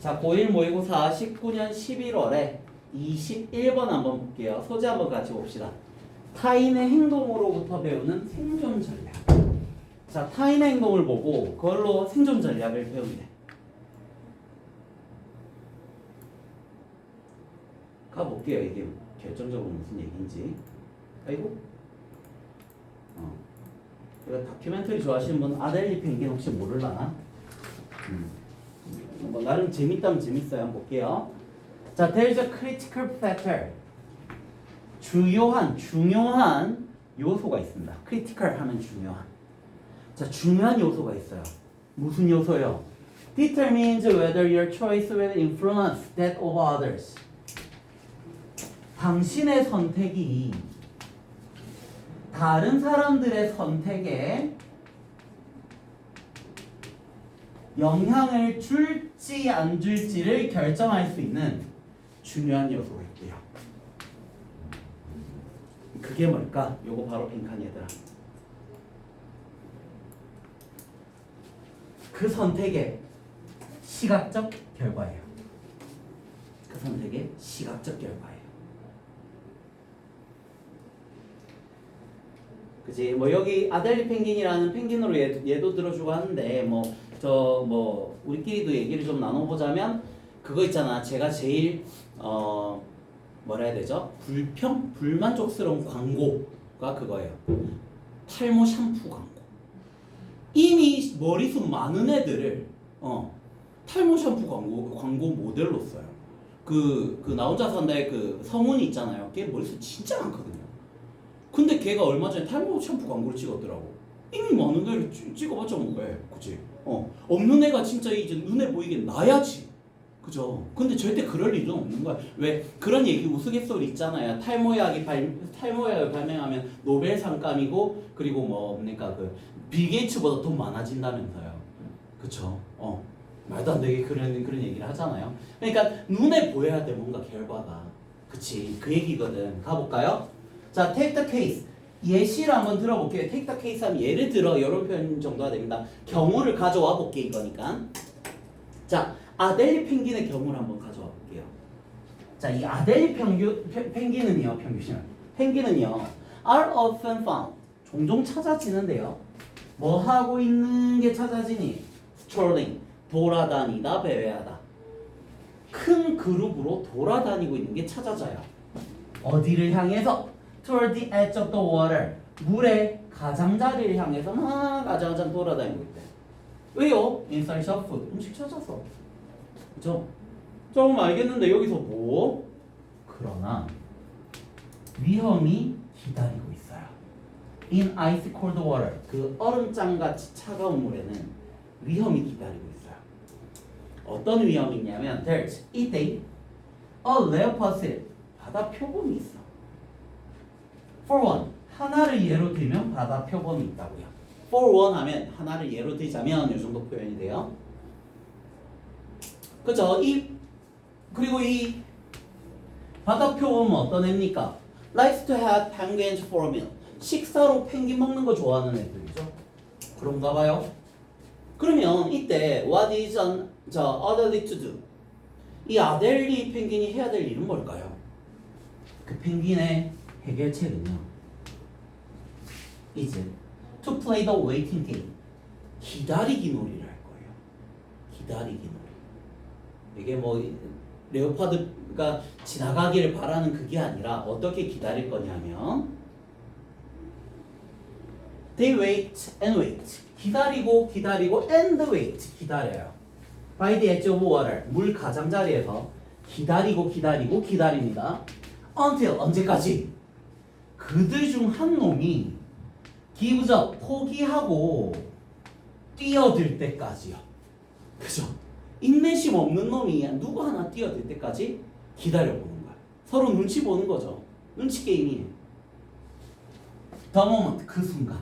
자, 고1 모의고사 19년 11월에 21번 한번 볼게요. 소재 한번 같이 봅시다. 타인의 행동으로부터 배우는 생존 전략. 자, 타인의 행동을 보고 그걸로 생존 전략을 배운대. 가볼게요. 이게 결정적으로 무슨 얘기인지. 아이고. 어. 다큐멘터리 좋아하시는 분 아델리 펭귄 혹시 모를라나? 음. 뭐 나름 재밌다면 재밌어요. 한번 볼게요. 자, there's a critical factor. 주요한 중요한 요소가 있습니다. critical 하면 중요한. 자, 중요한 요소가 있어요. 무슨 요소요? determines whether your choice will influence that of others. 당신의 선택이 다른 사람들의 선택에 영향을 줄지 안 줄지를 결정할 수 있는 중요한 요소가 있대요. 그게 뭘까? 요거 바로 빈칸 얘들아. 그 선택의 시각적 결과예요. 그 선택의 시각적 결과예요. 그지 뭐 여기 아델리 펭귄이라는 펭귄으로 얘, 얘도 들어주고 하는데 뭐 저뭐 우리끼리도 얘기를 좀 나눠보자면 그거 있잖아. 제가 제일 어 뭐라 해야 되죠? 불평 불만족스러운 광고가 그거예요. 탈모 샴푸 광고. 이미 머리숱 많은 애들을 어 탈모 샴푸 광고 광고 모델로 써요. 그 그 나 혼자 산다의 그 성훈이 있잖아요. 걔 머리숱 진짜 많거든요. 근데 걔가 얼마 전에 탈모 샴푸 광고를 찍었더라고. 이미 많은 애를 찍- 찍어봤자 뭐 왜? 그치? 어. 없는 애가 진짜 이제 눈에 보이게 나야지. 그죠? 근데 절대 그럴 일은 없는 거야. 왜? 그런 얘기 우스갯소리 있잖아요. 탈모약이 발, 탈모약을 발명하면 노벨상 감이고, 그리고 뭐, 뭡니까, 그, 빌 게이츠보다 돈 많아진다면서요. 그쵸? 어. 말도 안 되게 그런, 그런 얘기를 하잖아요. 그러니까 눈에 보여야 돼, 뭔가 결과가. 그치? 그 얘기거든. 가볼까요? 자, take the case. 예시를 한번 들어볼게요. take the 하면 예를 들어 이런 표현 정도가 됩니다. 경우를 가져와 볼게 이거니까. 자, 아델리 펭귄의 경우를 한번 가져와 볼게요. 자, 이 아델리 평균, 펭- 펭귄은요, 평균이요. 펭귄은요, are often found. 종종 찾아지는데요. 뭐 하고 있는 게 찾아지니? strolling. 돌아다니다, 배회하다. 큰 그룹으로 돌아다니고 있는 게 찾아져요. 어디를 향해서? Toward the edge of the water. 물의 가장자리를 향해서 막 아장아장 돌아다니고 있대. 왜요? of food. 음식 찾아서. 그죠? 조금 알겠는데 여기서 뭐? 그러나 위험이 기다리고 있어요. in ice cold water. 그 얼음장 같이 차가운 물에는 위험이 기다리고 있어요. 어떤 위험이 있냐면 there's 이때 a leopard. 바다 표범이 있어. For one, 하나를 예로 들면 바다 표범이 있다고요. For one 하면 하나를 예로 들자면 이 정도 표현이 돼요. 그죠? 이 그리고 이 바다 표범은 어떤 애입니까? Likes to have penguins for meal. 식사로 펭귄 먹는 거 좋아하는 애들이죠. 그런가 봐요. 그러면 이때 what is an, 저 other to do? 이 아델리 펭귄이 해야 될 일은 뭘까요? 그 펭귄의 해결책은요. 이제 to play the waiting game. 기다리기 놀이를 할 거예요. 기다리기 놀이. 이게 뭐 레오파드가 지나가기를 바라는 그게 아니라 어떻게 기다릴 거냐면 they wait and wait. 기다리고 기다리고 and wait. 기다려요. by the edge of water. 물 가장자리에서 기다리고 기다리고 기다립니다. until 언제까지? 그들 중 한 놈이 up 포기하고 뛰어들 때까지요. 그죠? 인내심 없는 놈이 누구 하나 뛰어들 때까지 기다려보는 거야. 서로 눈치 보는 거죠. 눈치 게임이에요. Moment 그 순간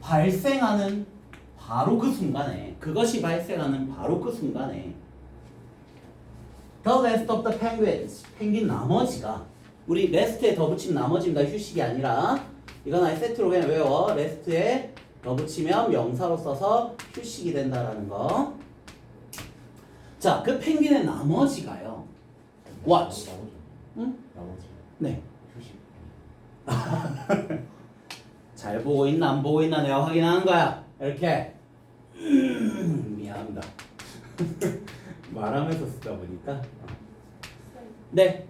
발생하는 바로 그 순간에 그것이 발생하는 바로 그 순간에 The rest of the penguins 펭귄 나머지가 우리 레스트에 더 붙이면 나머지입니다. 휴식이 아니라 이건 아예 세트로 그냥 외워. 레스트에 더 붙이면 명사로 써서 휴식이 된다라는 거. 자, 그 펭귄의 나머지가요. 나머지. 응? 나머지. 네. 휴식. 잘 보고 있나 안 보고 있나 내가 확인하는 거야. 이렇게. 음, 미안합니다. 말하면서 쓰다 보니까. 네,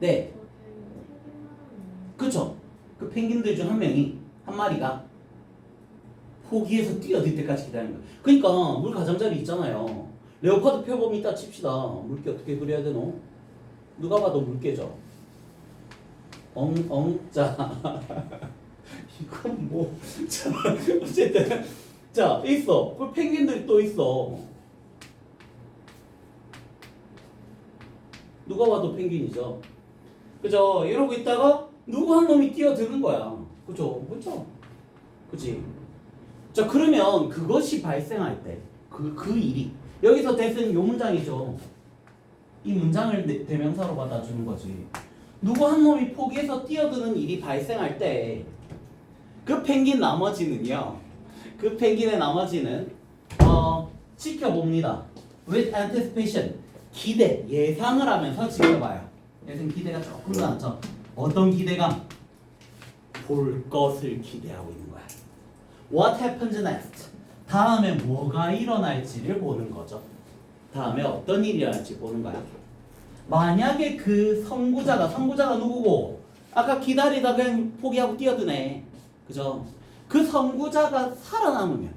네, 그쵸. 그 펭귄들 중 한 명이 한 마리가 포기해서 뛰어들 때까지 기다리는 거야. 그러니까 물 가장자리 있잖아요. 레오파드 표범 있다 칩시다. 물개 어떻게 그려야 되노? 누가 봐도 물개죠. 엉 엉 자. 이건 뭐? 자, 어쨌든 자 있어. 그 펭귄들이 또 있어. 누가 봐도 펭귄이죠. 그죠? 이러고 있다가 누구 한 놈이 뛰어드는 거야. 그죠? 그죠? 그지? 자, 그러면 그것이 발생할 때, 그, 그 일이. 여기서 대신 요 문장이죠. 이 문장을 대- 대명사로 받아주는 거지. 누구 한 놈이 포기해서 뛰어드는 일이 발생할 때, 그 펭귄 나머지는요. 그 펭귄의 나머지는, 어, 지켜봅니다. With anticipation. 기대, 예상을 하면서 지켜봐요. 예상 기대가 조금 더 많죠. 어떤 기대감? 볼 것을 기대하고 있는 거야. What happens next? 다음에 뭐가 일어날지를 보는 거죠. 다음에 어떤 일이 일어날지 보는 거야. 만약에 그 선구자가 선구자가 누구고 아까 기다리다 그냥 포기하고 뛰어드네. 그죠? 그 선구자가 살아남으면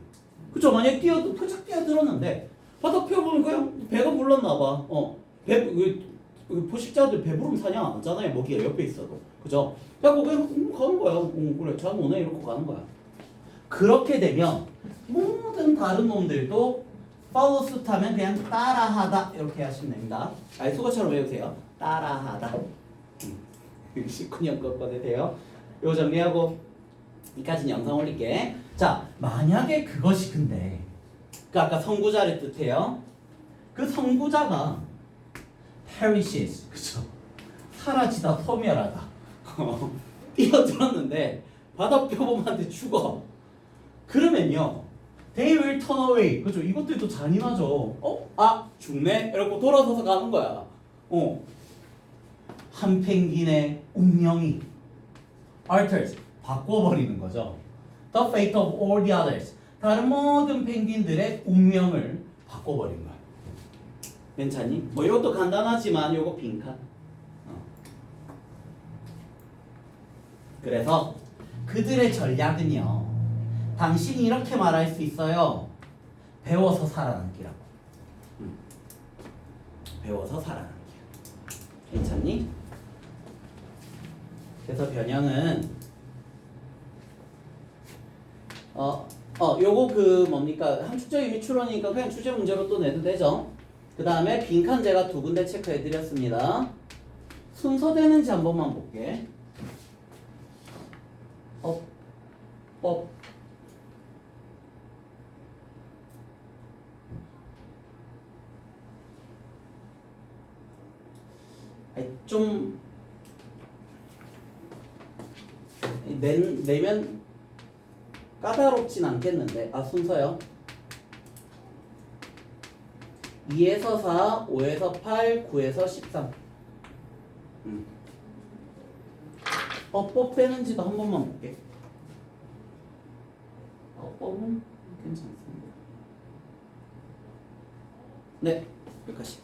그죠? 만약 뛰어 포착 뛰어들었는데 바닥 펴보면 그냥 배가 불렀나 봐. 어. 배 그, 그 포식자들 배부르면 사냥 안 하잖아요. 먹이가 옆에 있어도. 그죠? 그래갖고 그냥 음, 가는 거야. 음, 그래, 잠 오네 이러고 가는 거야. 그렇게 되면 모든 다른 놈들도 follow 하면 그냥 따라하다 이렇게 하시면 됩니다. 아니 수거처럼 외우세요. 따라하다. 음. 19년 거 꺼내 돼요. 요 정리하고 이까지는 영상 올릴게. 자, 만약에 그것이 근데 그 아까 선구자를 뜻해요. 그 선구자가 perishes 그죠? 사라지다 소멸하다. 뛰어들었는데 바다 표범한테 죽어. 그러면요. They will turn away. 그죠? 이것들도 잔인하죠. 어? 아 죽네. 이러고 돌아서서 가는 거야. 어. 한 펭귄의 운명이 alters 바꿔버리는 거죠. The fate of all the others. 다른 모든 펭귄들의 운명을 바꿔버린 거야. 괜찮니? 뭐 이것도 간단하지만 요거 빈칸. 어. 그래서 그들의 전략은요. 당신이 이렇게 말할 수 있어요. 배워서 살아남기라고. 음. 배워서 살아남기. 괜찮니? 그래서 변형은 어, 어, 요거 그 뭡니까 함축적 의미 추론이니까 그냥 주제 문제로 또 내도 되죠. 그 다음에 빈칸 제가 두 군데 체크해 드렸습니다. 순서되는지 한 번만 볼게. 업, 업. 좀 내, 내면 까다롭진 않겠는데 아 순서요 2에서 4, 5에서 8, 9에서 13 음. 어법 빼는지도 한 번만 볼게. 어법은 괜찮습니다. 네 여기까지